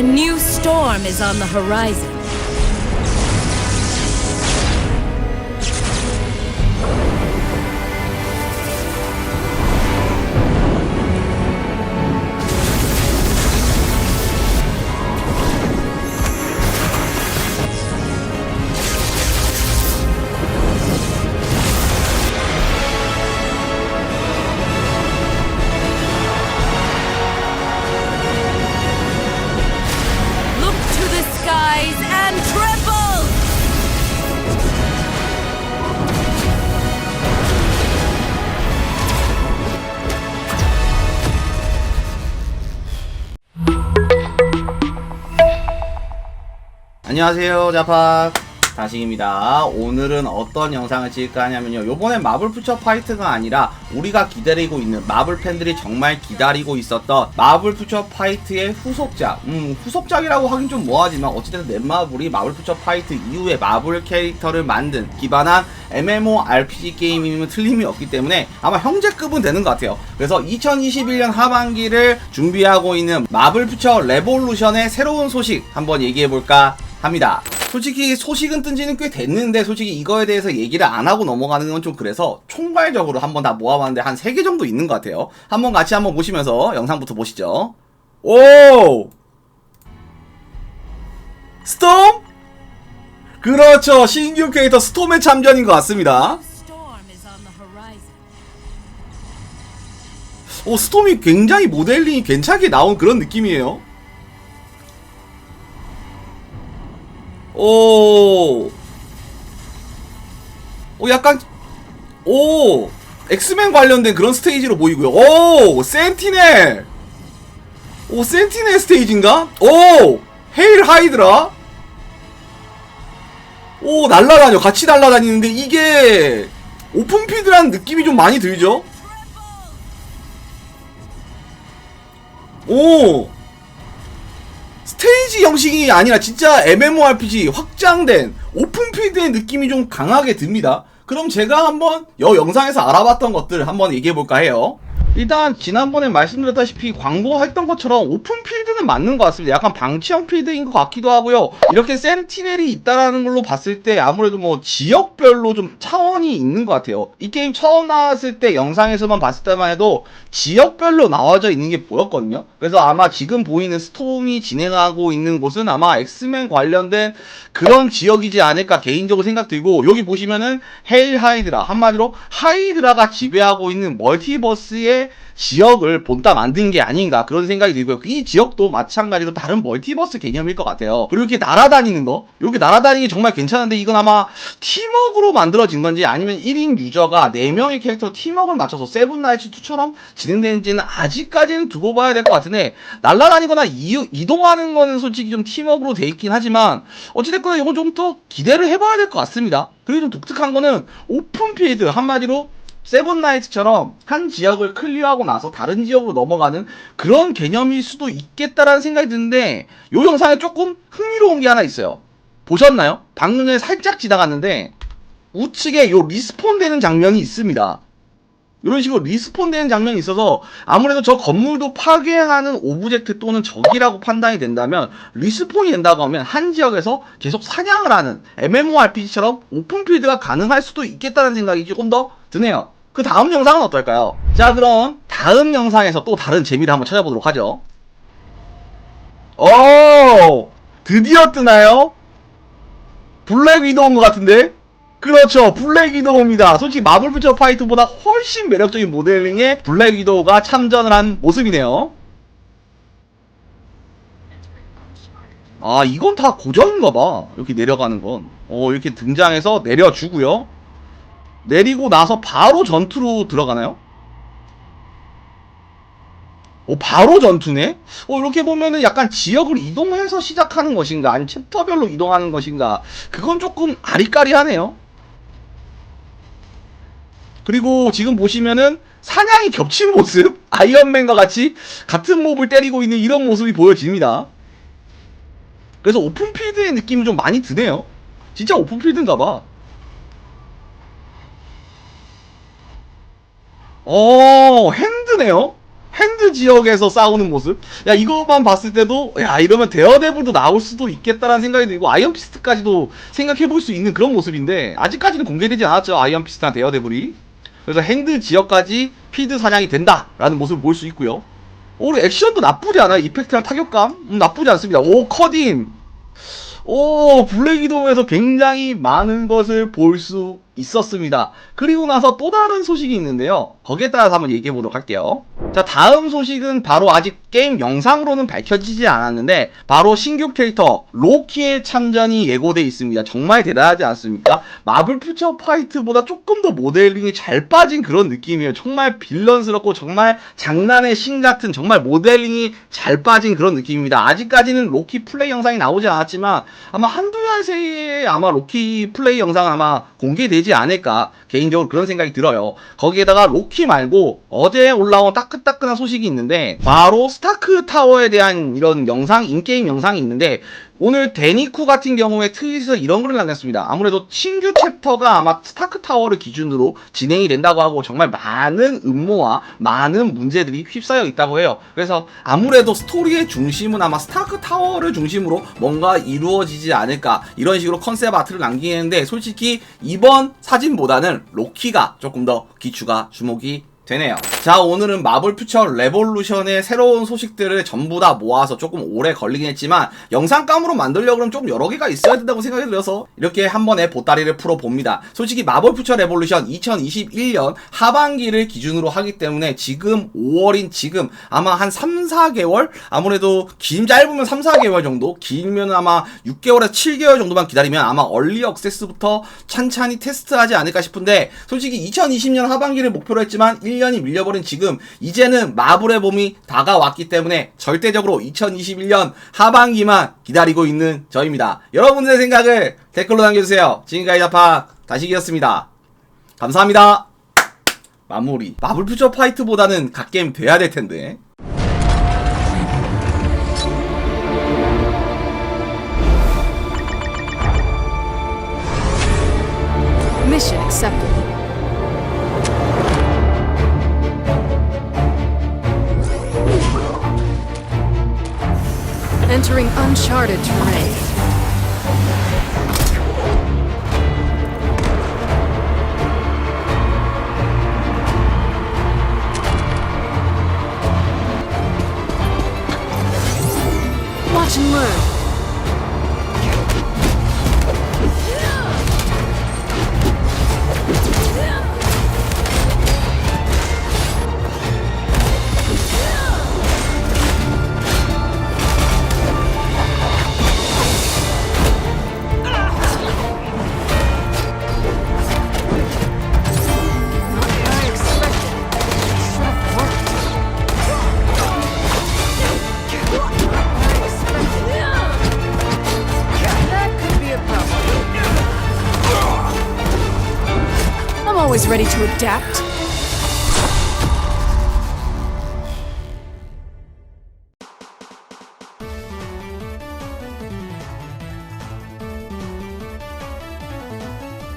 A new storm is on the horizon. 안녕하세요 자팍 다시입니다. 오늘은 어떤 영상을 찍을까 하냐면요. 요번에 마블 퓨처 파이트가 아니라 우리가 기다리고 있는 마블 팬들이 정말 기다리고 있었던 마블 퓨처 파이트의 후속작. 음 후속작이라고 하긴 좀 뭐하지만 어찌됐든 넷마블이 마블 퓨처 파이트 이후에 마블 캐릭터를 만든 기반한 MMORPG 게임이면 틀림이 없기 때문에 아마 형제급은 되는 것 같아요. 그래서 2021년 하반기를 준비하고 있는 마블 퓨처 레볼루션의 새로운 소식 한번 얘기해볼까 합니다. 솔직히 소식은 뜬 지는 꽤 됐는데 솔직히 이거에 대해서 얘기를 안 하고 넘어가는 건 좀 그래서 총괄적으로 한번 다 모아봤는데 한 3개 정도 있는 것 같아요. 한번 같이 한번 보시면서 영상부터 보시죠. 오! 스톰? 그렇죠. 신규 캐릭터 스톰의 참전인 것 같습니다. 오, 스톰이 굉장히 모델링이 괜찮게 나온 그런 느낌이에요. 오. 오, 약간, 오. 엑스맨 관련된 그런 스테이지로 보이고요. 오, 센티넬. 오, 센티넬 스테이지인가? 오, 헤일 하이드라. 오, 날라다녀. 같이 날라다니는데 이게 오픈피드라는 느낌이 좀 많이 들죠? 오 스테이지 형식이 아니라 진짜 MMORPG 확장된 오픈필드의 느낌이 좀 강하게 듭니다. 그럼 제가 한번 여 영상에서 알아봤던 것들 한번 얘기해볼까 해요. 일단 지난번에 말씀드렸다시피 광고했던 것처럼 오픈 필드는 맞는 것 같습니다. 약간 방치형 필드인 것 같기도 하고요. 이렇게 센티넬이 있다라는 걸로 봤을 때 아무래도 뭐 지역별로 좀 차원이 있는 것 같아요. 이 게임 처음 나왔을 때 영상에서만 봤을 때만 해도 지역별로 나와져 있는 게 보였거든요. 그래서 아마 지금 보이는 스톰이 진행하고 있는 곳은 아마 엑스맨 관련된 그런 지역이지 않을까 개인적으로 생각들고 여기 보시면은 헬 하이드라 한마디로 하이드라가 지배하고 있는 멀티버스의 지역을 본따 만든 게 아닌가 그런 생각이 들고요. 이 지역도 마찬가지로 다른 멀티버스 개념일 것 같아요. 그리고 이렇게 날아다니는 거, 이렇게 날아다니는 게 정말 괜찮은데 이건 아마 팀워크로 만들어진 건지 아니면 1인 유저가 4명의 캐릭터 팀워크를 맞춰서 세븐나이츠 2처럼 진행되는지는 아직까지는 두고 봐야 될 것 같은데 날아다니거나 이, 이동하는 거는 솔직히 좀 팀워크로 돼 있긴 하지만 어찌됐거나 이건 좀 더 기대를 해봐야 될 것 같습니다. 그리고 좀 독특한 거는 오픈필드 한마디로 세븐나이트처럼 한 지역을 클리어하고 나서 다른 지역으로 넘어가는 그런 개념일 수도 있겠다라는 생각이 드는데 요 영상에 조금 흥미로운 게 하나 있어요. 보셨나요? 방금 전에 살짝 지나갔는데 우측에 요 리스폰 되는 장면이 있습니다. 이런 식으로 리스폰 되는 장면이 있어서 아무래도 저 건물도 파괴하는 오브젝트 또는 적이라고 판단이 된다면 리스폰이 된다고 하면 한 지역에서 계속 사냥을 하는 MMORPG처럼 오픈필드가 가능할 수도 있겠다는 생각이 조금 더 드네요. 그 다음 영상은 어떨까요? 자 그럼 다음 영상에서 또 다른 재미를 한번 찾아보도록 하죠. 오 드디어 뜨나요? 블랙 위도우인 것 같은데? 그렇죠. 블랙 위도우입니다. 솔직히 마블 퓨처 파이트보다 훨씬 매력적인 모델링의 블랙 위도우가 참전을 한 모습이네요. 아, 이건 다 고정인가 봐. 이렇게 내려가는 건. 어, 이렇게 등장해서 내려주고요. 내리고 나서 바로 전투로 들어가나요? 어, 바로 전투네? 어, 이렇게 보면은 약간 지역을 이동해서 시작하는 것인가, 아니면 챕터별로 이동하는 것인가, 그건 조금 아리까리하네요. 그리고 지금 보시면은 사냥이 겹친 모습, 아이언맨과 같이 같은 몹을 때리고 있는 이런 모습이 보여집니다. 그래서 오픈필드의 느낌이 좀 많이 드네요. 진짜 오픈필드인가 봐. 어, 핸드네요? 핸드 지역에서 싸우는 모습. 야 이것만 봤을 때도 야 이러면 데어데블도 나올 수도 있겠다라는 생각이 들고 아이언 피스트까지도 생각해 볼 수 있는 그런 모습인데 아직까지는 공개되지 않았죠 아이언 피스트나 데어데블이. 그래서 핸드 지역까지 피드 사냥이 된다라는 모습을 볼 수 있고요. 오, 액션도 나쁘지 않아요. 이펙트랑 타격감 음, 나쁘지 않습니다. 오 커딘 오, 블랙 이동에서 굉장히 많은 것을 볼수 있었습니다. 그리고 나서 또 다른 소식이 있는데요. 거기에 따라서 한번 얘기해 보도록 할게요. 자, 다음 소식은 바로 아직 게임 영상으로는 밝혀지지 않았는데, 바로 신규 캐릭터, 로키의 참전이 예고돼 있습니다. 정말 대단하지 않습니까? 마블 퓨처 파이트보다 조금 더 모델링이 잘 빠진 그런 느낌이에요. 정말 빌런스럽고, 정말 장난의 신 같은, 정말 모델링이 잘 빠진 그런 느낌입니다. 아직까지는 로키 플레이 영상이 나오지 않았지만, 아마 한두 달 새에 아마 로키 플레이 영상 아마 공개되지 않을까 개인적으로 그런 생각이 들어요. 거기에다가 로키 말고 어제 올라온 따끈따끈한 소식이 있는데 바로 스타크 타워에 대한 이런 영상 인게임 영상이 있는데 오늘 데니쿠 같은 경우에 트윗에서 이런 글을 남겼습니다. 아무래도 신규 챕터가 아마 스타크 타워를 기준으로 진행이 된다고 하고 정말 많은 음모와 많은 문제들이 휩싸여 있다고 해요. 그래서 아무래도 스토리의 중심은 아마 스타크 타워를 중심으로 뭔가 이루어지지 않을까 이런 식으로 컨셉 아트를 남기는데 솔직히 이번 사진보다는 로키가 조금 더 기추가 주목이 되네요. 자, 오늘은 마블 퓨처 레볼루션의 새로운 소식들을 전부 다 모아서 조금 오래 걸리긴 했지만 영상감으로 만들려고 그러면 좀 여러 개가 있어야 된다고 생각이 들어서 이렇게 한 번에 보따리를 풀어 봅니다. 솔직히 마블 퓨처 레볼루션 2021년 하반기를 기준으로 하기 때문에 지금 5월인 지금 아마 한 3, 4개월 아무래도 긴 짧으면 3, 4개월 정도 길면 아마 6개월에서 7개월 정도만 기다리면 아마 얼리 억세스부터 찬찬히 테스트하지 않을까 싶은데 솔직히 2020년 하반기를 목표로 했지만 1 년이 밀려버린 지금 이제는 마블의 봄이 다가왔기 때문에 절대적으로 2021년 하반기만 기다리고 있는 저입니다. 여러분들의 생각을 댓글로 남겨주세요. 지금까지 자파 다시기였습니다. 감사합니다. 마무리. 마블 퓨처 파이트보다는 갓게임 돼야 될 텐데. Entering uncharted terrain. Watch and learn. Always ready to adapt.